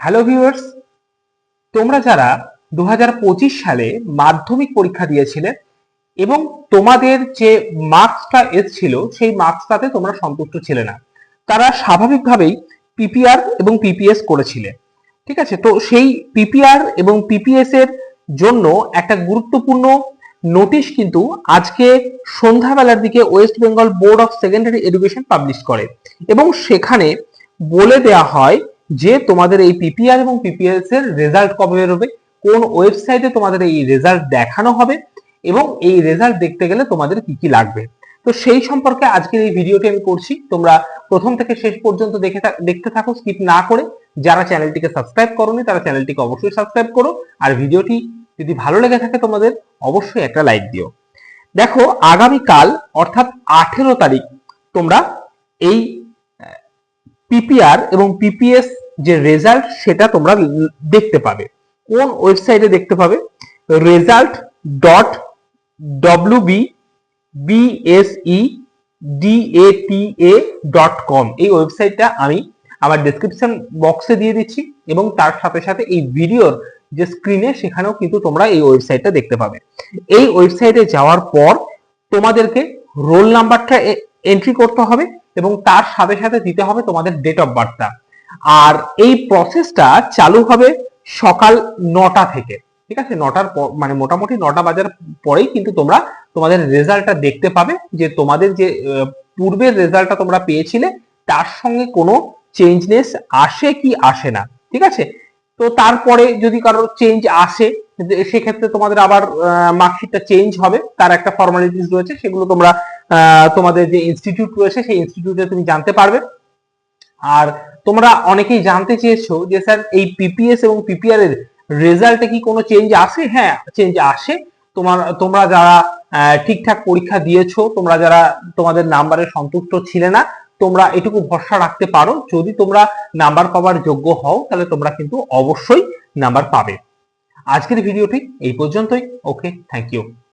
Hello viewers তোমরা যারা দু হাজার পঁচিশ সালে মাধ্যমিক পরীক্ষা দিয়েছিলে এবং তোমাদের যে মার্কসটা এসেছিল সেই মার্কসটাতে তোমরা সন্তুষ্ট ছিলে না। তারা স্বাভাবিকভাবেই পিপিআর এবং পিপিএস করেছিলে। ঠিক আছে? তো সেই পিপিআর এবং পিপিএস এর জন্য একটা গুরুত্বপূর্ণ নোটিশ কিন্তু আজকে সন্ধ্যাবেলার দিকে West Bengal Board of Secondary Education publish করে এবং সেখানে বলে দেয়া হয় যে তোমাদের এই পিপিআর এবং পিপিএস এর রেজাল্ট কবে বেরোবে, কোন ওয়েবসাইটে তোমাদের এই রেজাল্ট দেখানো হবে, এবং এই রেজাল্ট দেখতে গেলে তোমাদের কি কি লাগবে। তো সেই সম্পর্কে আজকের এই ভিডিওটি আমি করছি। তোমরা প্রথম থেকে শেষ পর্যন্ত দেখে দেখতে থাকো স্কিপ না করে। যারা চ্যানেলটিকে সাবস্ক্রাইব করোনি, তারা চ্যানেলটিকে অবশ্যই সাবস্ক্রাইব করো। আর ভিডিওটি যদি ভালো লেগে থাকে তোমাদের, অবশ্যই একটা লাইক দিও। দেখো, আগামীকাল, অর্থাৎ আঠেরো তারিখ, তোমরা এই পিপিআর এবং পিপিএস যে রেজাল্ট সেটা তোমরা দেখতে পাবে। কোন ওয়েবসাইটে দেখতে পাবে? Result dot WB BSE DATA dot com এই ওয়েবসাইটটা আমি আমার ডেসক্রিপশন বক্সে দিয়ে দিচ্ছি এবং তার সাথে সাথে এই ভিডিওর যে স্ক্রিনে সেখানেও কিন্তু তোমরা এই ওয়েবসাইটটা দেখতে পাবে। এই ওয়েবসাইটে যাওয়ার পর তোমাদেরকে রোল নাম্বারটা এন্ট্রি করতে হবে এবং তার সাথে সাথে দিতে হবে তোমাদের ডেট অফ বার্থটা আর এই প্রসেসটা চালু হবে সকাল নটা থেকে। ঠিক আছে? নটার মানে মোটামুটি নটা বাজার পরেই কিন্তু তোমরা তোমাদের রেজাল্টটা দেখতে পাবে যে তোমাদের যে পূর্বের রেজাল্টটা তোমরা পেয়েছিলে, তার সঙ্গে কোনো চেঞ্জনেস আসে কি আসে না। ঠিক আছে? তো তারপরে যদি কারোর চেঞ্জ আসে, সেক্ষেত্রে তোমাদের আবার মার্কশিটটা চেঞ্জ হবে। তার একটা ফর্মালিটিস রয়েছে, সেগুলো তোমরা তোমাদের যে ইনস্টিটিউট রয়েছে, সেই ইনস্টিটিউটে তুমি জানতে পারবে। আর তোমরা অনেকেই জানতে চেয়েছো যে, স্যার, এই পিপিএস এবং পিপিআর এর রেজাল্টে কি কোনো চেঞ্জ আসে? হ্যাঁ চেঞ্জ আসে। তোমার, তোমরা যারা ঠিকঠাক পরীক্ষা দিয়েছ, তোমরা যারা তোমাদের নাম্বারে সন্তুষ্ট ছিলে না, তোমরা এটুকু ভরসা রাখতে পারো। যদি তোমরা নাম্বার পাওয়ার যোগ্য হও, তাহলে তোমরা কিন্তু অবশ্যই নাম্বার পাবে। আজকের ভিডিওটি এই পর্যন্তই। Okay thank you